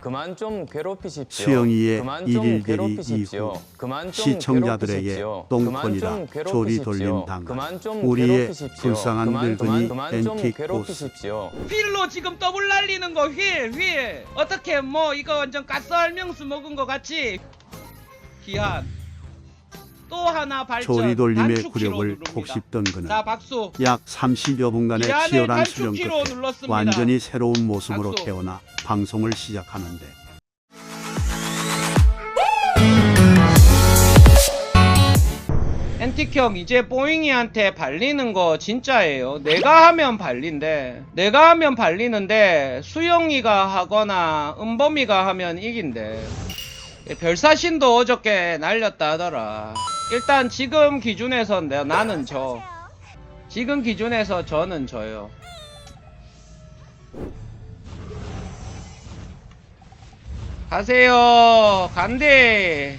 그만 좀 괴롭히십시오. 수영이의 일일대리 이후 시청자들에게 똥손이라 조리 돌림 당한 우리의 불쌍한 늙은이 엔틱 보스. 휠로 지금 더블 날리는 거 휠, 휠. 어떻게 뭐 이거 완전 가스 알명수 먹은 거 같지? 기한. 또 하나 발전. 조리 돌림의 누릅니다. 곱씹던 그는 자, 박수. 약 30여 분간의 치열한 수련 단축키로 끝에 눌렀습니다. 완전히 새로운 모습으로 박수. 태어나 방송을 시작하는데 앤틱형 이제 뽀잉이한테 발리는 거 진짜예요. 내가 하면 발린대. 내가 하면 발리는데 수영이가 하거나 은범이가 하면 이긴대. 별사신도 어저께 날렸다 하더라. 일단 지금 기준에선 내 나는 저. 지금 기준에서 저는 저요. 가세요. 간대.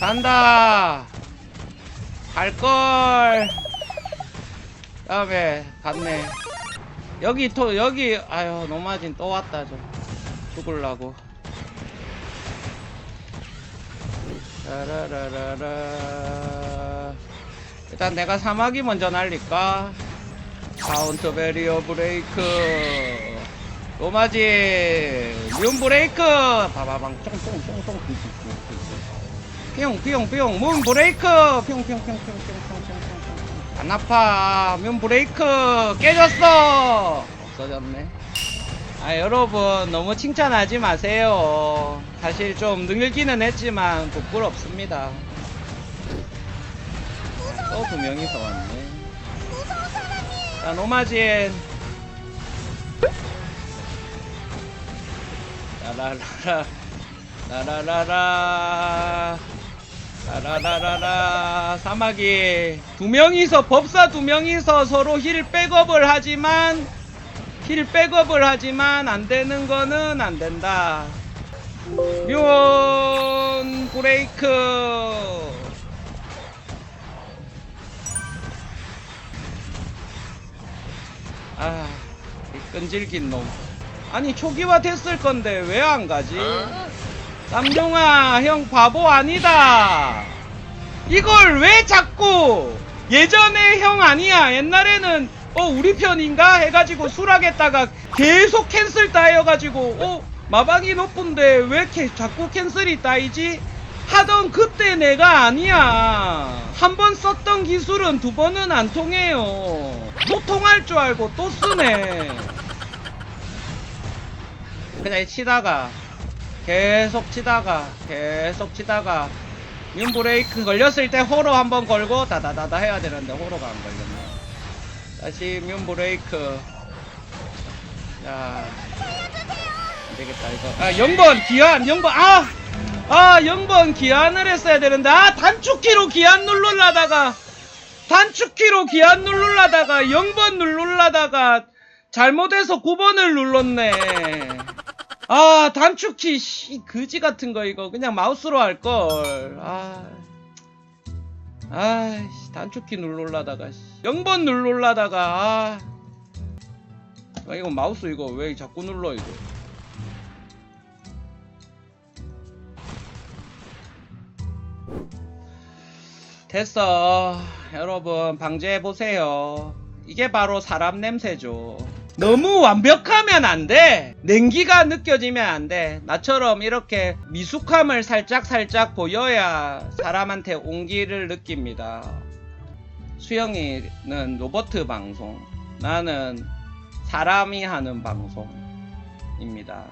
간다. 갈걸. 다음에 갔네. 여기 또 여기 아유 노마진 또 왔다 좀 죽을라고. 라라라라 일단 내가 사막이 먼저 날릴까? 카운터 베리어 브레이크. 로마지. 뮴 브레이크. 바바방. 쫑쫑쫑쫑. 뿅, 뿅, 뿅. 문 브레이크. 뿅, 뿅, 뿅, 뿅, 뿅, 뿅. 안 아파. 뮴 브레이크. 깨졌어. 없어졌네. 아, 여러분, 너무 칭찬하지 마세요. 사실 좀 늘기는 했지만, 부끄럽습니다. 또 두 명이서 왔네. 자, 노마진. 라라라라. 라라라라. 라라라라라 사마귀 두 명이서 법사 두 명이서 서로 힐 백업을 하지만 힐 백업을 하지만 안 되는 거는 안 된다. 묘 브레이크 아, 이 끈질긴 놈. 아니 초기화 됐을 건데 왜 안 가지? 쌈용아 형 바보 아니다 이걸 왜 자꾸 예전에 형 아니야 옛날에는 어 우리 편인가? 해가지고 수락했다가 계속 캔슬 따여가지고 어 마방이 높은데 왜 이렇게 자꾸 캔슬이 따이지? 하던 그때 내가 아니야. 한 번 썼던 기술은 두 번은 안 통해요. 또 통할 줄 알고 또 쓰네. 그냥 치다가 계속 치다가 계속 치다가 민 브레이크 걸렸을 때 호로 한번 걸고 다다다다 해야 되는데 호로가 안 걸렸네. 다시 민 브레이크. 자, 안 되겠다 이거. 아 0번 기한 0번 아. 아 0번 기한을 했어야 되는데 아 단축키로 기한 누르려다가 단축키로 기한 누르려다가 0번 누르려다가 잘못해서 9번을 눌렀네. 아 단축키 씨 그지 같은 거 이거 그냥 마우스로 할 걸. 아. 아이씨 단축키 씨. 0번 누르려다가 아. 아 이거 마우스 이거 왜 자꾸 눌러 이거. 됐어. 여러분 방제해 보세요. 이게 바로 사람 냄새죠. 너무 완벽하면 안 돼. 냉기가 느껴지면 안 돼. 나처럼 이렇게 미숙함을 살짝 살짝 보여야 사람한테 온기를 느낍니다. 수영이는 로버트 방송, 나는 사람이 하는 방송입니다.